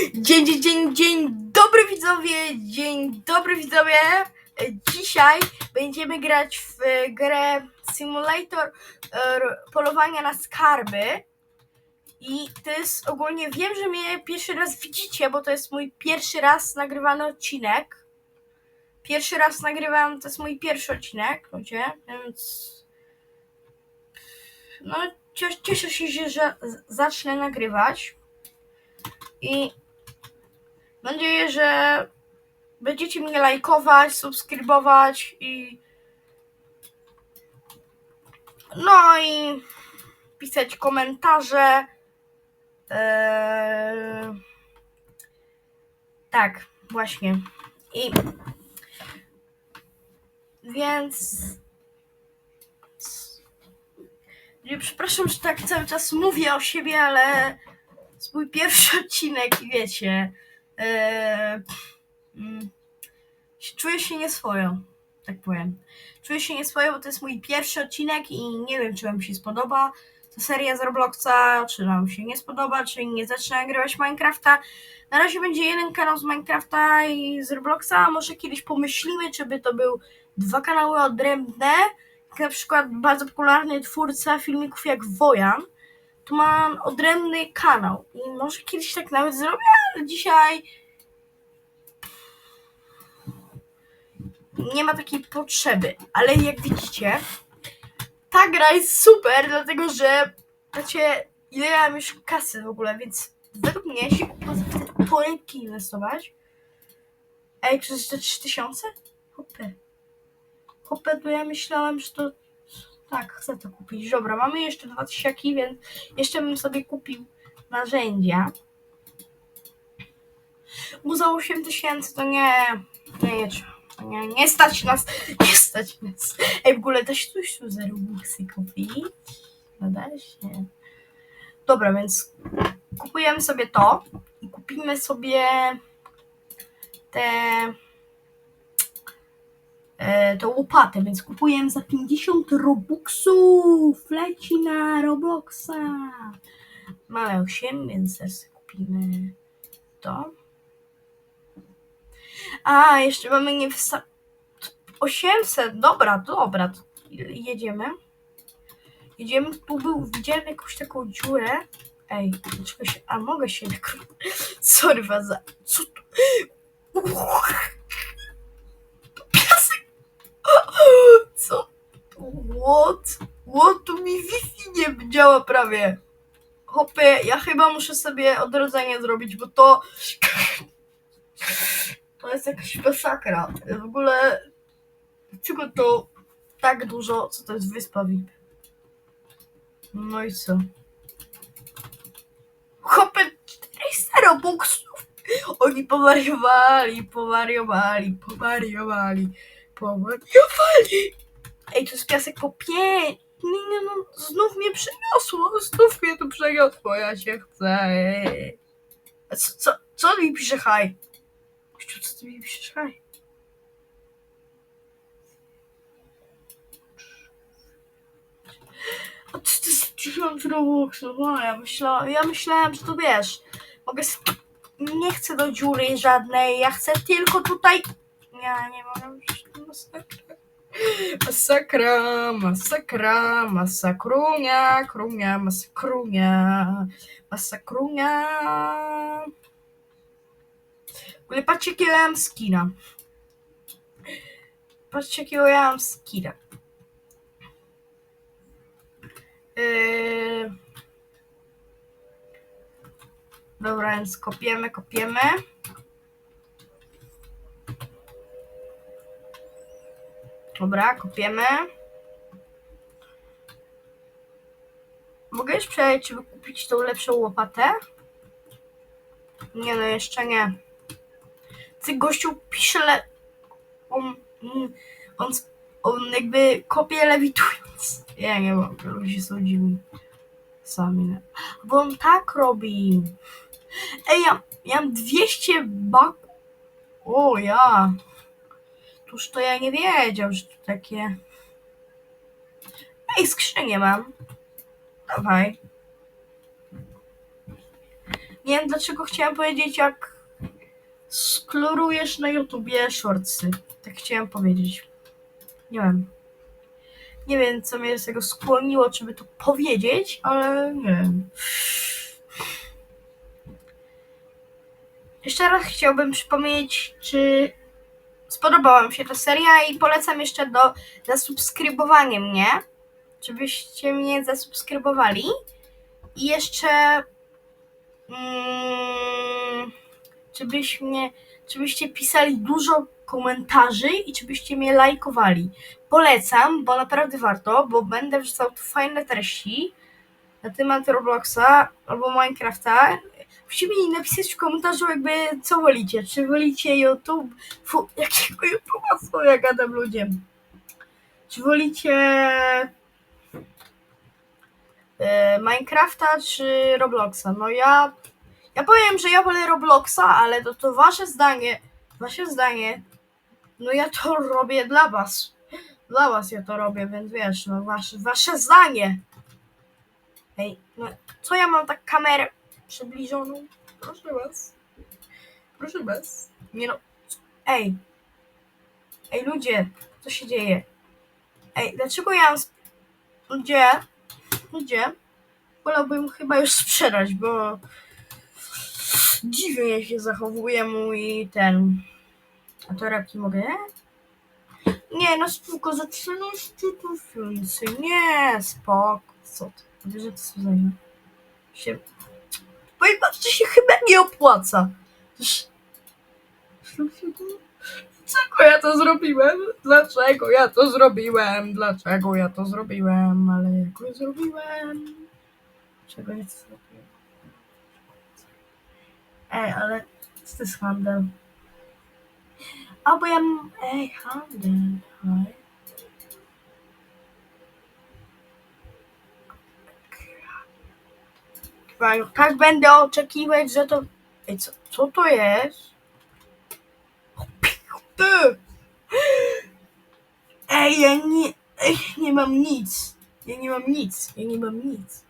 Dzień, dzień, dzień, dzień dobry widzowie, dzień dobry widzowie. Dzisiaj będziemy grać w e, grę Simulator e, polowania na skarby. I to jest ogólnie, wiem, że mnie pierwszy raz widzicie, bo to jest mój pierwszy raz nagrywany odcinek. Pierwszy raz nagrywam, to jest mój pierwszy odcinek, ludzie, więc... No, cies- cieszę się, że zacznę nagrywać. I mam nadzieję, że będziecie mnie lajkować, subskrybować i no i pisać komentarze. Eee... Tak, właśnie. I więc nie, przepraszam, że tak cały czas mówię o siebie, ale to jest mój pierwszy odcinek i wiecie. Eee, mm, czuję się nieswojo, tak powiem. Czuję się nieswojo, bo to jest mój pierwszy odcinek i nie wiem, czy wam się spodoba ta seria z Robloxa, czy wam się nie spodoba, czy nie zacznę nagrywać Minecrafta. Na razie będzie jeden kanał z Minecrafta i z Robloxa, a może kiedyś pomyślimy, czy by to był dwa kanały odrębne, jak na przykład bardzo popularny twórca filmików jak Wojan, to ma odrębny kanał i może kiedyś tak nawet zrobię, dzisiaj nie ma takiej potrzeby. Ale jak widzicie, ta gra jest super, dlatego że wiecie, ile ja mam już kasy w ogóle, więc według mnie się opłaca w te torebki inwestować. Ej, przez te 3000? Hopy. Hopy, to ja myślałem, że to tak, chcę to kupić. Dobra, mamy jeszcze dwa tysiaki, więc jeszcze bym sobie kupił narzędzia. Bo za 8 tysięcy to nie, nie, nie, nie, stać nas, nie stać nas. Ej, w ogóle da coś tu za Robuxy kupić? No da się. Dobra, więc kupujemy sobie to i kupimy sobie te e, tą łopatę, więc kupujemy za 50 robuxów. Leci na Robloxa. Mamy 8, więc sobie kupimy to. A, jeszcze mamy nie wsta- 800, dobra, dobra, jedziemy. Jedziemy, tu był, widziałem jakąś taką dziurę. Ej, dlaczego się, a mogę się sorry was za, co tu, piasek, co, what, what, tu mi Wi-Fi nie działa prawie. Hopy, ja chyba muszę sobie odrodzenie zrobić, bo to to jest jakaś masakra. W ogóle dlaczego to tak dużo, co to jest wyspa VIP? No i co? Hopy 400 robuxów! Oni powariowali, powariowali, powariowali, powariowali! Ej, to jest piasek po pięć! Nie, no, znów mnie przeniosło, znów mnie tu przeniosło, ja się chcę. Co, co, co mi pisze haj? Gościu, co ty mi piszesz haj? A ty, ty z 1000 robuxów, no ja myślałam, ja myślałem, że to wiesz, mogę nie chcę do dziury żadnej, ja chcę tylko tutaj, ja nie mogę, masakra, masakra, masakra, masakrunia, krunia, masakrunia, masakrunia. Ogóle patrzcie, jakiego ja mam skina. Patrzcie, jakiego ja mam skina. Yy... Dobra, więc kopiemy, kopiemy. Dobra, kopiemy. Mogę już przejść, żeby kupić tą lepszą łopatę? Nie no, jeszcze nie. Ty gościu pisze le... On, mm, on, on jakby kopie lewitując. Ja nie mogę, ludzie są dziwni. Sami. nie. Bo on tak robi. Ej, ja, ja mam 200 baków. O ja. Tuż to ja nie wiedział, że to takie... Ej, skrzynię mam. Dawaj. Nie wiem dlaczego chciałem powiedzieć, jak sklorujesz na YouTubie shortsy. Tak chciałem powiedzieć. Nie wiem. Nie wiem, co mnie do tego skłoniło, żeby to powiedzieć, ale nie wiem. Jeszcze raz chciałbym przypomnieć, czy spodobała mi się ta seria i polecam jeszcze do zasubskrybowania mnie, żebyście mnie zasubskrybowali. I jeszcze mm, żebyś mnie, żebyście pisali dużo komentarzy i żebyście mnie lajkowali. Polecam, bo naprawdę warto, bo będę wrzucał tu fajne treści na temat Robloxa albo Minecrafta. Musicie mi napisać w komentarzu jakby co wolicie. Czy wolicie YouTube? Fu, jakiego YouTube'a co ja gadam ludziom? Czy wolicie e, Minecrafta czy Robloxa? No ja ja powiem, że ja wolę Robloxa, ale to, to wasze zdanie. Wasze zdanie. No ja to robię dla was. Dla was ja to robię, więc wiesz, no wasze, wasze zdanie. Ej, no co ja mam tak kamerę przybliżoną? Proszę was. Proszę was. Nie no. Ej. Ej ludzie, co się dzieje? Ej, dlaczego ja mam... Ludzie, ludzie, wolałbym chyba już sprzedać, bo dziwnie się zachowuje mój ten. A torebki mogę? Nie, no spoko, za 13 tysięcy. Nie, spoko. Co ty? Wiesz, że to są za się. Wam, że się chyba nie opłaca. Dlaczego ja to zrobiłem? Dlaczego ja to zrobiłem? Dlaczego ja to zrobiłem? Ale jak zrobiłem? Czego ja to zrobiłem? Ej, ale co to jest handel? A bo ja mam... Ej, handel. Hej. Tak będę oczekiwać, że to... Ej, co, co to jest? Ej, ja nie... Ej, nie mam nic. Ja nie mam nic. Ja nie mam nic.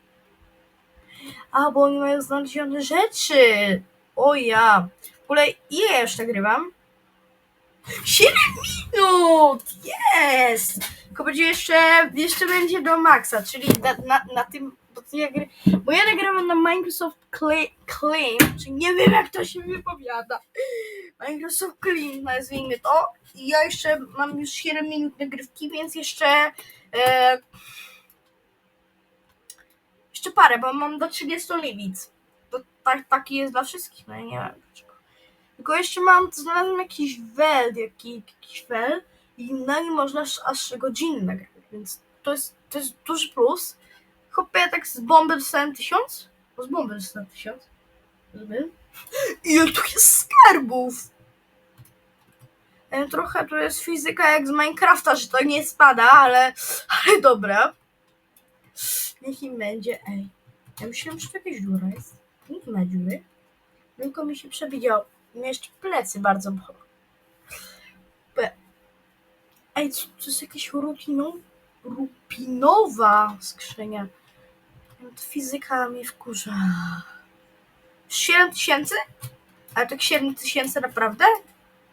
A, bo oni mają znalezione rzeczy. O ja. W ogóle ile ja już nagrywam? 7 minut! Jest! Tylko będzie jeszcze, jeszcze będzie do maksa, czyli na, na, na tym, bo, to ja, gry- bo ja nagrywam na Microsoft Cla- Claim, czyli nie wiem jak to się wypowiada. Microsoft Claim nazwijmy to. I ja jeszcze mam już 7 minut nagrywki, więc jeszcze e, jeszcze parę, bo mam do 30 limit. Tak, taki jest dla wszystkich, no ja nie wiem dlaczego. Tylko jeszcze mam, znalazłem jakiś wel, jaki, jakiś wel i na nim można aż, aż godzinę nagrywać, więc to jest, to jest duży plus. Chopie, ja tak z bomby dostałem tysiąc? Bo z bomby dostałem tysiąc. Rozumiem? Ile tu jest skarbów? E, Trochę tu jest fizyka jak z Minecrafta, że to nie spada, ale, ale dobra. Niech im będzie. Ej, ja myślałem, że to jakaś dziura jest. Nie ma dziury. Tylko mi się przewidział. Mnie jeszcze plecy bardzo bolą. Ej, co, to jest jakaś rutiną? Rupinowa skrzynia. Fizyka mi wkurza. 7 tysięcy? Ale tak 7 tysięcy naprawdę?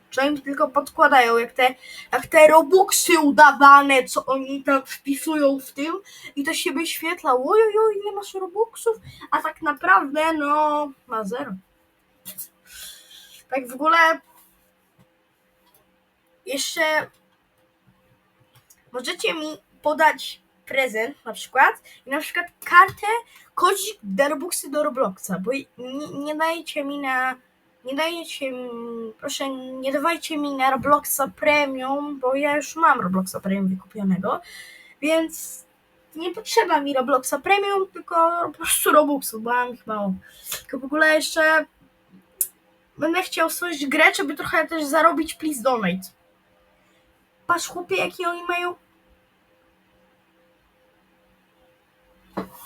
Czy oni tylko podkładają, jak te, jak te robuxy udawane, co oni tam wpisują w tym i to się wyświetla, ojojoj, ile masz robuxów, a tak naprawdę, no, ma zero. Tak w ogóle jeszcze możecie mi podać prezent na przykład i na przykład kartę kodzik do Robuxy do Robloxa, bo nie, nie dajecie mi na nie dajecie mi, proszę nie dawajcie mi na Robloxa Premium, bo ja już mam Robloxa Premium wykupionego, więc nie potrzeba mi Robloxa Premium, tylko po prostu Robuxu, bo mam ich mało. Tylko w ogóle jeszcze będę chciał stworzyć grę, żeby trochę też zarobić, please donate. Patrz chłopie, jakie oni mają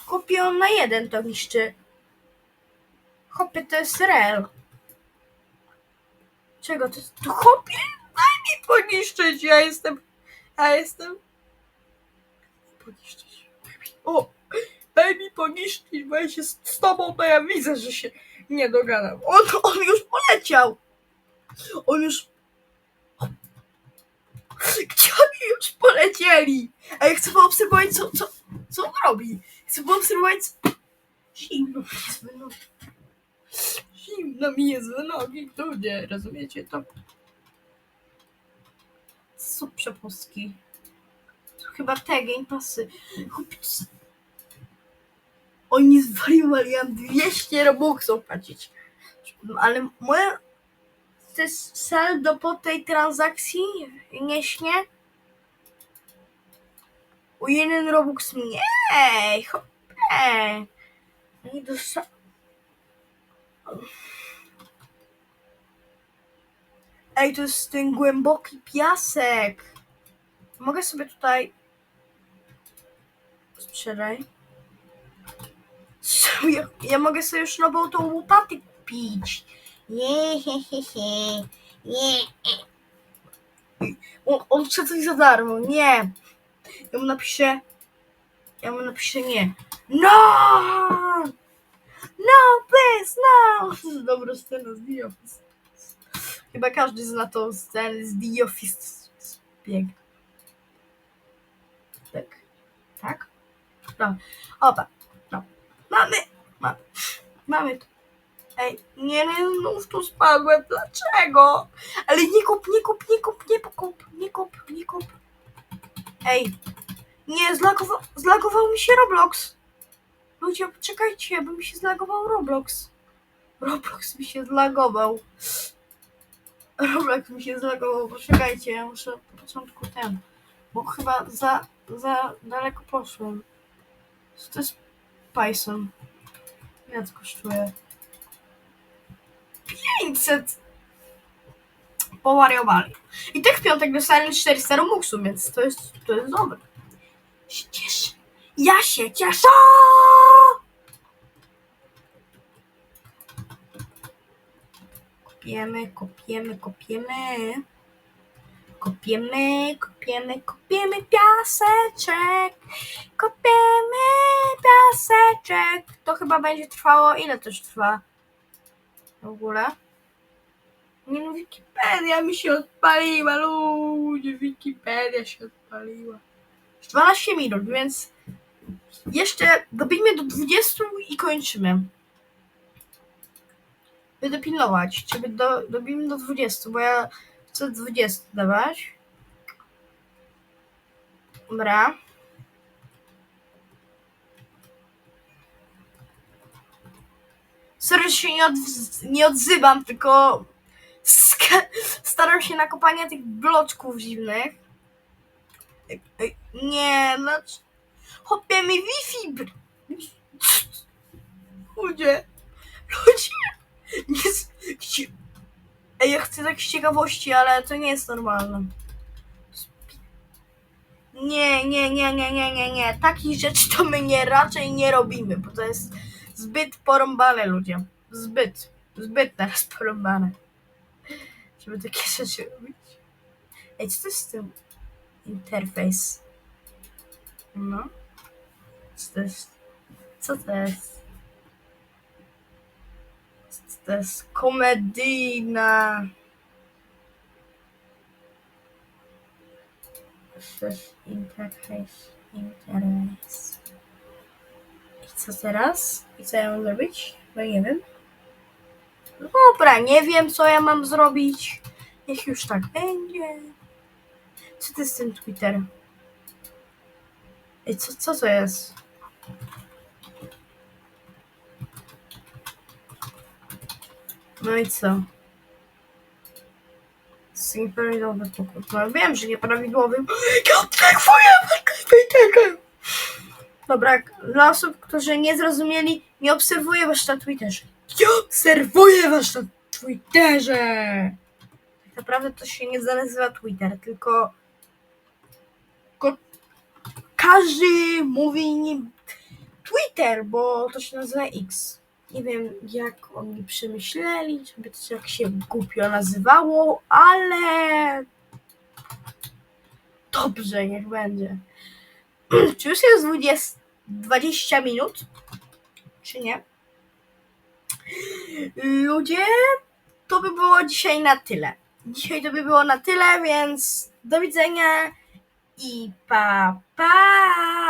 Chłopie, on na jeden to niszczy. Chłopie, to jest real. Czego to? To chłopie, daj mi poniszczyć, ja jestem... Ja jestem... Poniszczyć. O! daj mi poniszczyć, bo ja się z, z tobą, to ja widzę, że się nie dogadam. On, on już poleciał. On już... Gdzie oni już polecieli? A ja chcę poobserwować, co, co, co on robi. Chcę poobserwować... W nogi. Zimno mi jest w nogi, ludzie, rozumiecie to? Są przepustki. Chyba te game. Chłopiec. Oni zwariowali, ja mam 200 robuxów płacić. Ale moje... Jest saldo po tej transakcji nie śnie? O jeden robux mniej, hopie. Nie dosta... Ej, to jest ten głęboki piasek. Mogę sobie tutaj... Sprzedaj. Ja, ja mogę sobie już nową tą łopatę kupić. Nie, he, he, he. Nie. On, on chce coś za darmo. Nie. Ja mu napiszę... Ja mu napiszę nie. No! No, please, no! Dobra scena z The Office. Chyba każdy zna tą scenę z The Office. Piękna. Tak. Tak? No. Opa. No. Mamy. Mamy. Mamy to. Ej, nie, nie, znów tu spadłem. Dlaczego? Ale nie kup, nie kup, nie kup, nie kup, nie kup, nie kup. Ej. Nie, zlagował, zlagował mi się Roblox. Ludzie, czekajcie, bo mi się zlagował Roblox. Roblox mi się zlagował. Roblox mi się zlagował, poczekajcie, ja muszę po początku ten, bo chyba za, za daleko poszłem. Co to jest Python? Ile to kosztuje? 500! Powariowali. I tak w piątek dostałem 400 robuxów, więc to jest, to jest dobre. Cieszę. Ja się cieszę! Kopiemy, kopiemy, kopiemy. Kopiemy, kopiemy, kopiemy piaseczek. Kopiemy piaseczek. To chyba będzie trwało. Ile to już trwa? W ogóle? Nie no, Wikipedia mi się odpaliła, ludzie. Wikipedia się odpaliła. Już 12 minut, więc jeszcze dobijmy do 20 i kończymy. Będę pilnować, czy do, dobijmy do 20, bo ja chcę 20 dawać. Dobra. Sorry, się nie, odz- nie odzywam, tylko staram się na kopanie tych bloczków ej, Nie, no... Hopie mi Wi-Fi! Ludzie! Ludzie! Nie, gdzie... Ej, ja chcę tak z ciekawości, ale to nie jest normalne. Nie, nie, nie, nie, nie, nie, nie. Takich rzeczy to my nie raczej nie robimy, bo to jest zbyt porąbane ludzie. Zbyt. Zbyt teraz porąbane. Żeby takie rzeczy robić. Ej, co to jest z tym interfejs? No. Co to jest? Co to jest? Co to jest komedyjna. Jest interfejs. Interfejs. I co teraz? I co ja mam zrobić? No nie wiem. Dobra, nie wiem co ja mam zrobić. Niech już tak będzie. Co to jest ten Twitter? Ej, co, co to jest? No i co? Synchronizowy pokój. No wiem, że nieprawidłowym. Ja obserwuję! Dobra, dla osób, którzy nie zrozumieli, nie obserwuję was na Twitterze. Ja obserwuję was na Twitterze! Tak naprawdę to się nie nazywa Twitter, tylko, tylko każdy mówi nim Twitter, bo to się nazywa X. Nie wiem, jak oni przemyśleli, żeby to tak się głupio nazywało, ale dobrze, niech będzie. Czy już jest 20? 20 minut. Czy nie? Ludzie, to by było dzisiaj na tyle. Dzisiaj to by było na tyle, więc do widzenia i pa pa!